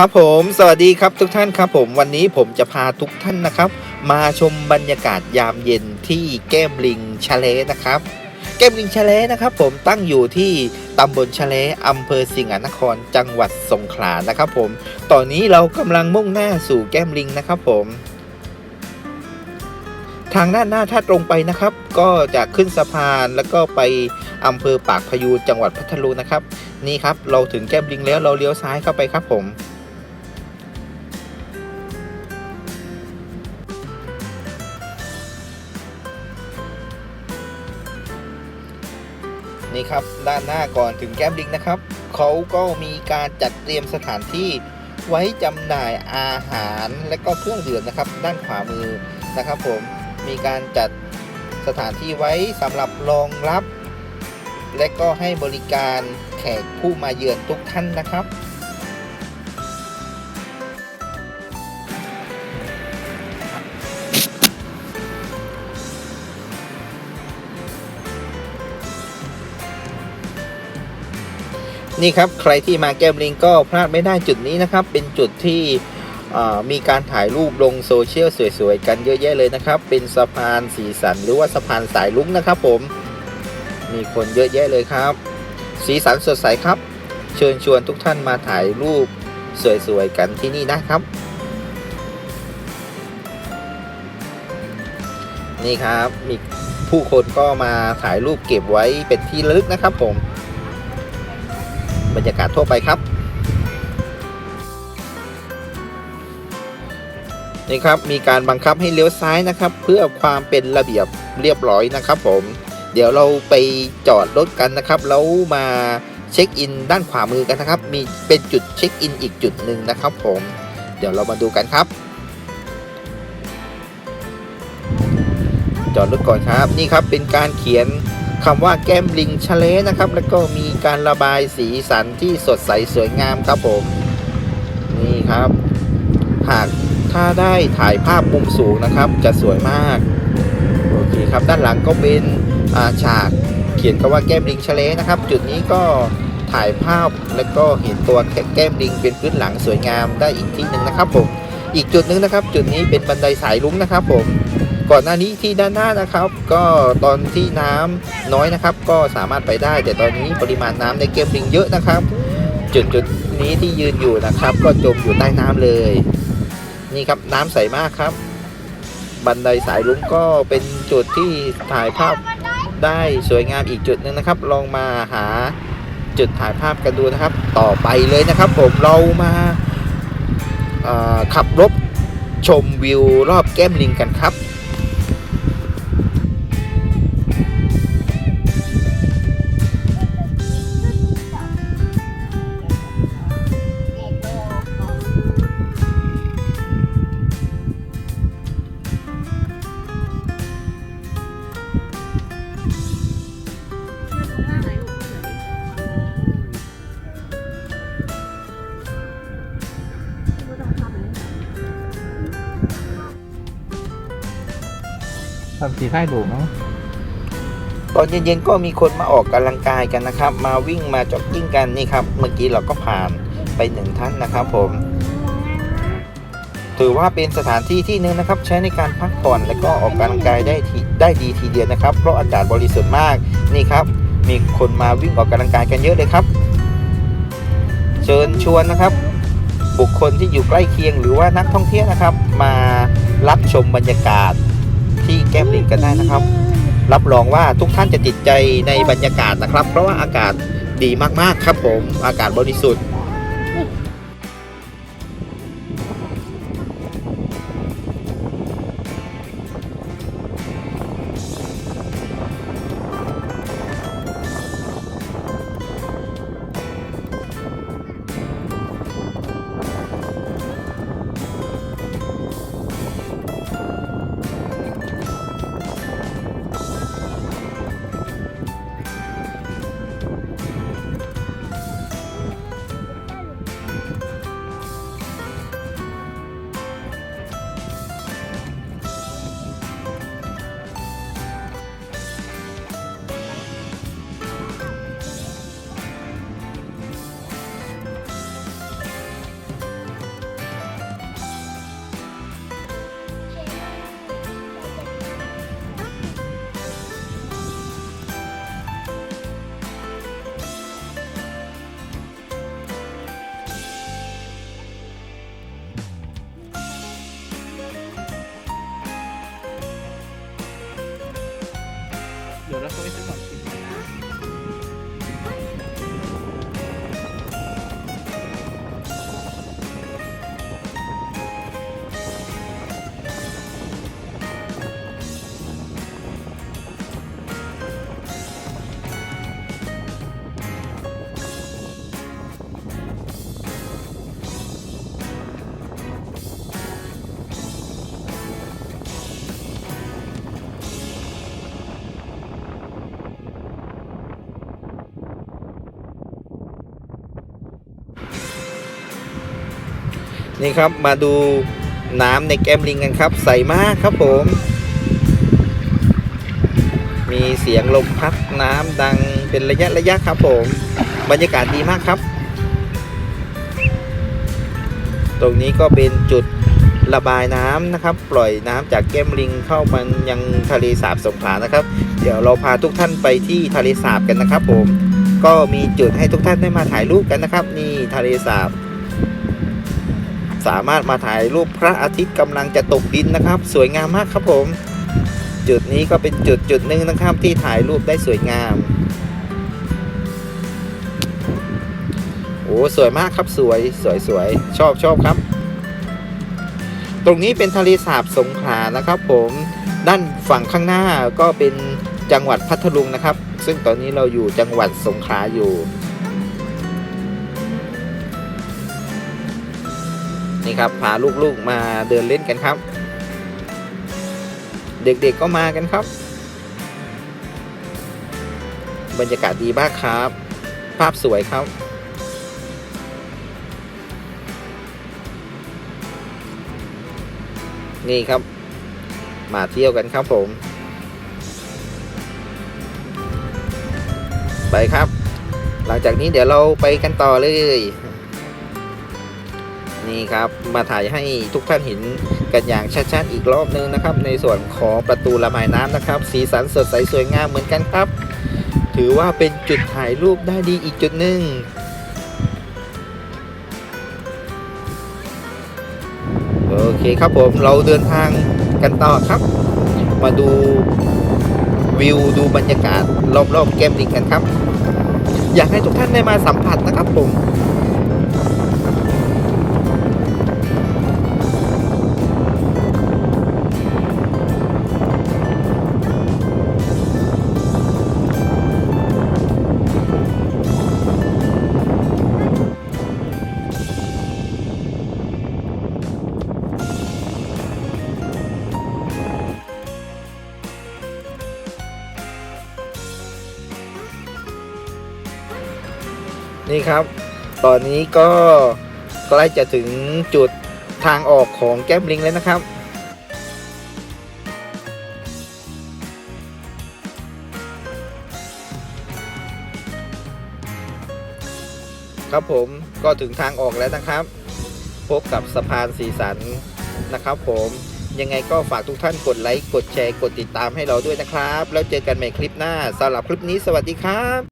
ครับผมสวัสดีครับทุกท่านครับผมวันนี้ผมจะพาทุกท่านนะครับ มาชมบรรยากาศยามเย็นที่แก้มลิงชะเลนะครับ แก้มลิงชะเลนะครับ ผมตั้งอยู่ที่ตำบลชะเลอำเภอสิงห์นครจังหวัดสงขลานะครับ ผมตอนนี้เรากำลังมุ่งหน้าสู่แก้มลิงนะครับ ผมทางด้านหน้าถ้าตรงไปนะครับ ก็จะขึ้นสะพานแล้วก็ไปอำเภอปากพยูนจังหวัดพัทลุงนะครับ นี่ครับเราถึงแก้มลิงแล้วเราเลี้ยวซ้ายเข้าไปครับผม นี่ครับด้านหน้าก่อนถึงแก้มลิงนะครับเขาก็มีการจัดเตรียมสถานที่ไว้จำหน่ายอาหารและก็เครื่องดื่มนะครับ ด้านขวามือนะครับผมมีการจัดสถานที่ไว้สำหรับรองรับ และก็ให้บริการแขกผู้มาเยือนทุกท่านนะครับ นี่ครับใครที่มาแก้มลิงก็พลาดไม่ได้จุดนี้นะครับ เป็นจุดที่มีการถ่ายรูปลงโซเชียลสวยๆ กันเยอะแยะเลยนะครับ เป็นสะพานสีสันหรือว่าสะพานสายลุ้งนะครับผม มีคนเยอะแยะเลยครับ สีสันสดใสครับ เชิญชวนทุกท่านมาถ่ายรูปสวยๆ กันที่นี่นะครับ นี่ครับมีผู้คนก็มาถ่ายรูปเก็บไว้เป็นที่ระลึกนะครับผม บรรยากาศทั่วไปครับนี่ครับมีการบังคับให้เลี้ยวซ้ายนะครับ เพื่อความเป็นระเบียบเรียบร้อยนะครับผม เดี๋ยวเราไปจอดรถกันนะครับแล้วมาเช็คอินด้านขวามือกันนะครับ มีเป็นจุดเช็คอินอีกจุดหนึ่งนะครับ ผม เดี๋ยวเรามาดูกันครับ จอดรถก่อนครับ นี่ครับเป็นการเขียน คำว่าแก้มลิงชะเลนะครับ แล้วก็มีการระบายสีสันที่สดใสสวยงามครับผม นี่ครับ หากถ้าได้ถ่ายภาพมุมสูงนะครับ จะสวยมาก โอเคครับ ด้านหลังก็เป็นาฉากเขียนคำว่าแก้มลิงชะเลนะครับ จุดนี้ก็ถ่ายภาพแล้วก็เห็นตัวแก้มลิงเป็นพื้นหลังสวยงามได้อีกที่หนึ่งนะครับผม อีกจุดหนึ่งนะครับ จุดนี้เป็นบันไดสายลุ้งนะครับผม ก่อนหน้านี้ที่ด้านหน้านะครับ ก็ตอนที่น้ำน้อยนะครับ ก็สามารถไปได้ แต่ตอนนี้ปริมาณน้ำในเกมลิงเยอะนะครับ จุดจุดนี้ที่ยืนอยู่นะครับ ก็จมอยู่ใต้น้ำเลย นี่ครับน้ำใสมากครับ บันไดสายลุงก็เป็นจุดที่ถ่ายภาพได้สวยงามอีกจุดหนึ่งนะครับ ลองมาหาจุดถ่ายภาพกันดูนะครับ ต่อไปเลยนะครับ ผมเรามาขับรถชมวิวรอบแก้มลิงกันครับ ทำสีไข่ดูเนาะตอนเย็นๆก็มีคนมาออกกำลังกายกันนะครับ มาวิ่งมาจ็อกกิ้งกันนี่ครับ เมื่อกี้เราก็ผ่านไปหนึ่งท่านนะครับผม ถือว่าเป็นสถานที่ที่หนึ่งนะครับ ใช้ในการพักผ่อนและก็ออกกำลังกายได้ได้ดีทีเดียวนะครับ เพราะอากาศบริสุทธิ์มากนี่ครับ มีคนมาวิ่งออกกำลังกายกันเยอะเลยครับ เชิญชวนนะครับ บุคคลที่อยู่ใกล้เคียงหรือว่านักท่องเที่ยวนะครับ มารับชมบรรยากาศ ก้มลิงกันได้นะครับ รับรองว่าทุกท่านจะติดใจในบรรยากาศนะครับ เพราะว่าอากาศดีมากๆครับผมอากาศบริสุทธิ์ นี่ครับมาดูน้ำในแก้มลิงกันครับ ใสมากครับผม มีเสียงลมพัดน้ำดังเป็นระยะระยะครับผม บรรยากาศดีมากครับ ตรงนี้ก็เป็นจุดระบายน้ำนะครับ ปล่อยน้ำจากแก้มลิงเข้ามันยังทะเลสาบสงขลานะครับ เดี๋ยวเราพาทุกท่านไปที่ทะเลสาบกันนะครับผม ก็มีจุดให้ทุกท่านได้มาถ่ายรูปกันนะครับ นี่ทะเลสาบ สามารถมาถ่ายรูปพระอาทิตย์กำลังจะตกดินนะครับ สวยงามมากครับผม จุดนี้ก็เป็นจุดจุดหนึ่งนะครับที่ถ่ายรูปได้สวยงามโอ้สวยมากครับสวยสวยสวยชอบชอบครับ ตรงนี้เป็นทะเลสาบสงขลานะครับ ผมด้านฝั่งข้างหน้าก็เป็นจังหวัดพัทลุงนะครับ ซึ่งตอนนี้เราอยู่จังหวัดสงขลาอยู่ นี่ครับพาลูกๆมาเดินเล่นกันครับ เด็กๆก็มากันครับ บรรยากาศดีมากครับ ภาพสวยครับ นี่ครับ มาเที่ยวกันครับผม ไปครับ หลังจากนี้เดี๋ยวเราไปกันต่อเลย นี่ครับมาถ่ายให้ทุกท่านเห็นกันอย่างชัดๆอีกรอบนึงนะครับ ในส่วนของประตูระบายน้ำนะครับ สีสันสดใสสวยงามเหมือนกันครับ ถือว่าเป็นจุดถ่ายรูปได้ดีอีกจุดหนึ่งโอเคครับผมเราเดินทางกันต่อครับ มาดูวิวดูบรรยากาศรอบๆแก้มลิงกันครับ อยากให้ทุกท่านได้มาสัมผัสนะครับผม นี่ครับ ตอนนี้ก็ใกล้จะถึงจุดทางออกของแก้มลิงแล้วนะครับครับผมก็ถึงทางออกแล้วนะครับ พบกับสะพานสีสันนะครับผมยังไงก็ฝากทุกท่านกดไลค์ กดแชร์ กดติดตามให้เราด้วยนะครับ แล้วเจอกันใหม่คลิปหน้าสำหรับคลิปนี้สวัสดีครับ